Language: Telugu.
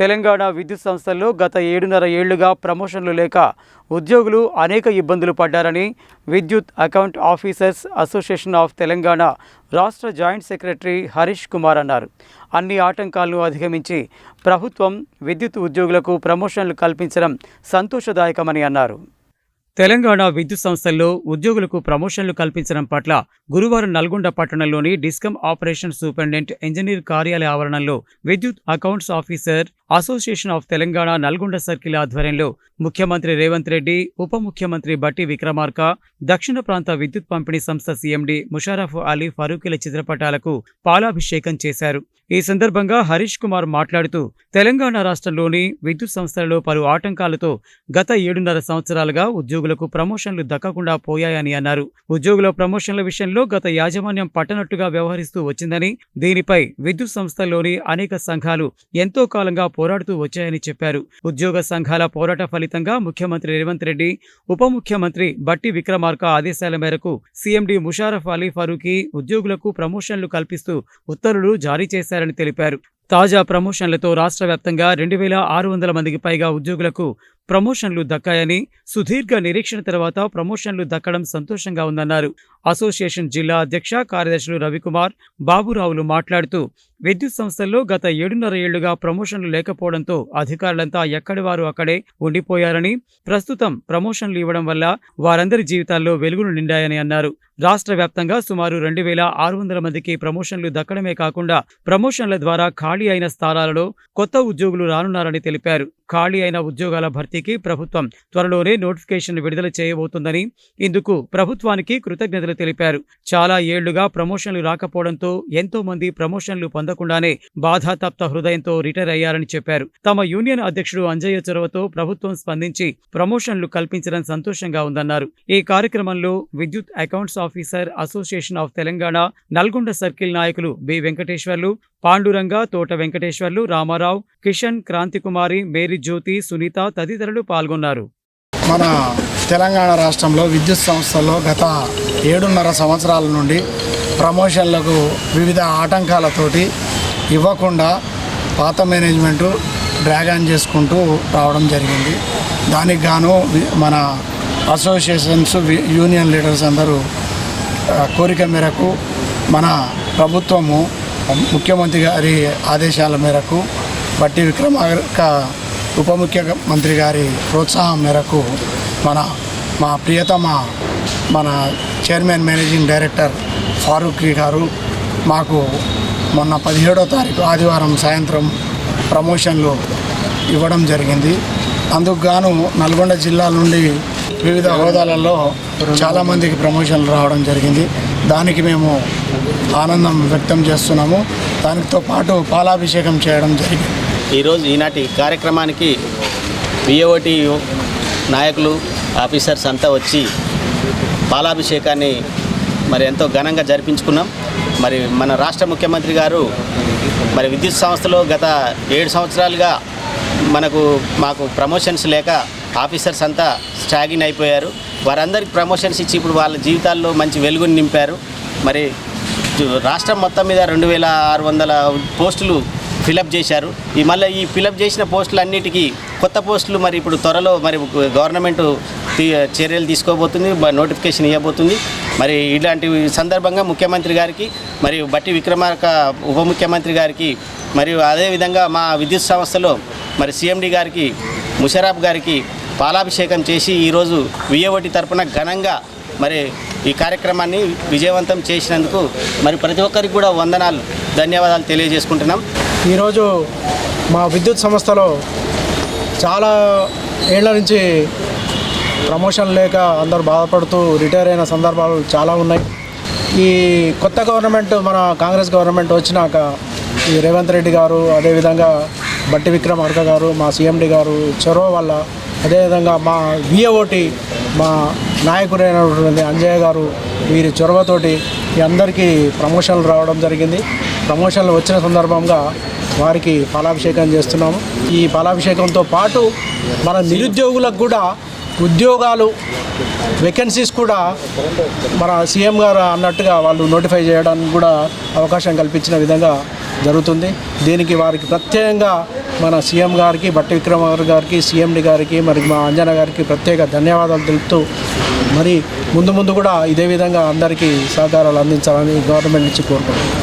తెలంగాణ విద్యుత్ సంస్థల్లో గత ఏడున్నర ఏళ్ళుగా ప్రమోషన్లు లేక ఉద్యోగులు అనేక ఇబ్బందులు పడ్డారని విద్యుత్ account officers association of Telangana రాష్ట్ర జాయింట్ సెక్రటరీ హరీష్ కుమార్ అన్నారు. అన్ని ఆటంకాలను అధిగమించి ప్రభుత్వం విద్యుత్ ఉద్యోగులకు ప్రమోషన్లు కల్పించడం సంతోషదాయకమని అన్నారు. తెలంగాణ విద్యుత్ సంస్థల్లో ఉద్యోగులకు ప్రమోషన్లు కల్పించడం పట్ల గురువారం నల్గొండ పట్టణంలోని డిస్కమ్ ఆపరేషన్ సూపరింటెండెంట్ ఇంజనీర్ కార్యాలయ ఆవరణలో విద్యుత్ accounts officer association of Telangana Nalgonda circle ఆధ్వర్యంలో ముఖ్యమంత్రి రేవంత్ రెడ్డి ఉప ముఖ్యమంత్రి బట్టి విక్రమార్క దక్షిణ ప్రాంత విద్యుత్ పంపిణీ సంస్థ సీఎండి ముషారఫ్ అలీ ఫరూకీల చిత్రపటాలకు పాలాభిషేకం చేశారు. ఈ సందర్భంగా హరీష్ కుమార్ మాట్లాడుతూ తెలంగాణ రాష్ట్రంలోని విద్యుత్ సంస్థలలో పలు ఆటంకాలతో గత ఏడున్నర సంవత్సరాలుగా ఉద్యోగులకు ప్రమోషన్లు దక్కకుండా పోయాయని అన్నారు. ఉద్యోగుల ప్రమోషన్ల విషయంలో గత యాజమాన్యం పట్టనట్టుగా వ్యవహరిస్తూ వచ్చిందని దీనిపై విద్యుత్ సంస్థల్లోని అనేక సంఘాలు ఎంతో కాలంగా పోరాడుతూ వచ్చాయని చెప్పారు. ఉద్యోగ సంఘాల పోరాట ఫలితంగా ముఖ్యమంత్రి రేవంత్ రెడ్డి ఉప ముఖ్యమంత్రి బట్టి విక్రమార్క ఆదేశాల మేరకు సీఎండి ముషారఫ్ అలీ ఫరూకీ ఉద్యోగులకు ప్రమోషన్లు కల్పిస్తూ ఉత్తర్వులు జారీ చేశారని తెలిపారు. తాజా ప్రమోషన్లతో రాష్ట్ర వ్యాప్తంగా రెండు వేల ఆరు వందల మందికి పైగా ఉద్యోగులకు ప్రమోషన్లు దక్కాయని సుదీర్ఘ నిరీక్షణ తర్వాత ప్రమోషన్లు దక్కడం సంతోషంగా ఉందన్నారు. అసోసియేషన్ జిల్లా అధ్యక్ష కార్యదర్శులు రవికుమార్ బాబురావులు మాట్లాడుతూ విద్యుత్ సంస్థల్లో గత ఏడున్నర ఏళ్ళుగా ప్రమోషన్లు లేకపోవడంతో అధికారులంతా ఎక్కడి వారు అక్కడే ఉండిపోయారని ప్రస్తుతం ప్రమోషన్లు ఇవ్వడం వల్ల వారందరి జీవితాల్లో వెలుగులు నిండాయని అన్నారు. రాష్ట్ర వ్యాప్తంగా సుమారు రెండు వేల ఆరు వందల మందికి ప్రమోషన్లు దక్కడమే కాకుండా ప్రమోషన్ల ద్వారా ఖాళీ అయిన స్థానాలలో కొత్త ఉద్యోగులు రానున్నారని తెలిపారు. ఖాళీ అయిన ఉద్యోగాల భర్తీకి ప్రభుత్వం త్వరలోనే నోటిఫికేషన్ విడుదల చేయబోతుందని ఇందుకు ప్రభుత్వానికి కృతజ్ఞతలు తెలిపారు. చాలా ఏళ్ళుగా ప్రమోషన్లు రాకపోవడంతో ఎంతో మంది ప్రమోషన్లు పొందకుండానే బాధాతప్త హృదయంతో రిటైర్ అయ్యారని చెప్పారు. తమ యూనియన్ అధ్యక్షుడు అంజయ్య చొరవతో ప్రభుత్వం స్పందించి ప్రమోషన్లు కల్పించడం సంతోషంగా ఉందన్నారు. ఈ కార్యక్రమంలో విద్యుత్ accounts officer association of Telangana Nalgonda circle నాయకులు బి వెంకటేశ్వర్లు పాండురంగ తోట వెంకటేశ్వర్లు రామారావు కిషన్ క్రాంతికుమారి మేరీ జ్యోతి సునీత తదితరులు పాల్గొన్నారు. మన తెలంగాణ రాష్ట్రంలో విద్యుత్ సంస్థల్లో గత ఏడున్నర సంవత్సరాల నుండి ప్రమోషన్లకు వివిధ ఆటంకాలతోటి ఇవ్వకుండా పాత మేనేజ్మెంటు డ్రాగన్ చేసుకుంటూ రావడం జరిగింది. దానికి గాను మన అసోసియేషన్స్ యూనియన్ లీడర్స్ అందరూ కోరిక మేరకు మన ప్రభుత్వము ముఖ్యమంత్రి గారి ఆదేశాల మేరకు బట్టి విక్రమార్క ఉప ముఖ్యమంత్రి గారి ప్రోత్సాహం మేరకు మన మా ప్రియతమ మన చైర్మన్ మేనేజింగ్ డైరెక్టర్ ఫారూక్ గారు మాకు మొన్న పదిహేడో తారీఖు ఆదివారం సాయంత్రం ప్రమోషన్లు ఇవ్వడం జరిగింది. అందుకు గాను నల్గొండ జిల్లా నుండి వివిధ హోదాలలో చాలామందికి ప్రమోషన్లు రావడం జరిగింది. దానికి మేము ఆనందం వ్యక్తం చేస్తున్నాము. దానితో పాటు పాలాభిషేకం చేయడం జరిగింది. ఈరోజు ఈనాటి కార్యక్రమానికి విఏఓటి నాయకులు ఆఫీసర్స్ అంతా వచ్చి పాలాభిషేకాన్ని మరి ఎంతో ఘనంగా జరిపించుకున్నాం. మరి మన రాష్ట్ర ముఖ్యమంత్రి గారు మరి విద్యుత్ సంస్థలో గత ఏడు సంవత్సరాలుగా మనకు మాకు ప్రమోషన్స్ లేక ఆఫీసర్స్ అంతా స్టాగిన్ అయిపోయారు. వారందరికి ప్రమోషన్స్ ఇచ్చి ఇప్పుడు వాళ్ళ జీవితాల్లో మంచి వెలుగుని నింపారు. మరి రాష్ట్రం మొత్తం మీద రెండు వేల ఆరు వందల పోస్టులు ఫిలప్ చేశారు. ఈ మళ్ళీ ఈ ఫిలప్ చేసిన పోస్టులు అన్నిటికీ కొత్త పోస్టులు మరి ఇప్పుడు త్వరలో మరి గవర్నమెంట్ తీ- చర్యలు తీసుకోబోతుంది నోటిఫికేషన్ ఇవ్వబోతుంది. మరి ఇలాంటి సందర్భంగా ముఖ్యమంత్రి గారికి మరియు బట్టి విక్రమార్క ఉప ముఖ్యమంత్రి గారికి మరియు అదేవిధంగా మా విద్యుత్ సంస్థలో మరి సిఎండి గారికి ముషరాఫ్ గారికి పాలాభిషేకం చేసి ఈరోజు విఏఓటి తరపున ఘనంగా మరి ఈ కార్యక్రమాన్ని విజయవంతం చేసినందుకు మరి ప్రతి ఒక్కరికి కూడా వందనాలు ధన్యవాదాలు తెలియజేసుకుంటున్నాం. ఈరోజు మా విద్యుత్ సంస్థలో చాలా ఏళ్ళ నుంచి ప్రమోషన్ లేక అందరూ బాధపడుతూ రిటైర్ అయిన సందర్భాలు చాలా ఉన్నాయి. ఈ కొత్త గవర్నమెంట్ మన కాంగ్రెస్ గవర్నమెంట్ వచ్చినాక ఈ రేవంత్ రెడ్డి గారు అదేవిధంగా బట్టి విక్రమార్క గారు మా సీఎండి గారు చొరవ వల్ల అదేవిధంగా మా విఏఓటి మా నాయకుడైనటువంటి అంజయ్య గారు వీరి చొరవతోటి అందరికీ ప్రమోషన్లు రావడం జరిగింది. ప్రమోషన్లు వచ్చిన సందర్భంగా వారికి ఫలాభిషేకం చేస్తున్నాము. ఈ ఫలాభిషేకంతో పాటు మన నిరుద్యోగులకు కూడా ఉద్యోగాలు వేకెన్సీస్ కూడా మన సీఎం గారు అన్నట్టుగా వాళ్ళు నోటిఫై చేయడానికి కూడా అవకాశం కల్పించిన విధంగా జరుగుతుంది. దీనికి వారికి ప్రత్యేకంగా మన సీఎం గారికి బట్టి విక్రమార్ గారికి సీఎండి గారికి మరి మా అంజన గారికి ప్రత్యేక ధన్యవాదాలు తెలుపుతూ మరి ముందు ముందు కూడా ఇదే విధంగా అందరికీ సహకారాలు అందించాలని గవర్నమెంట్ నుంచి కోరుకుంటున్నాను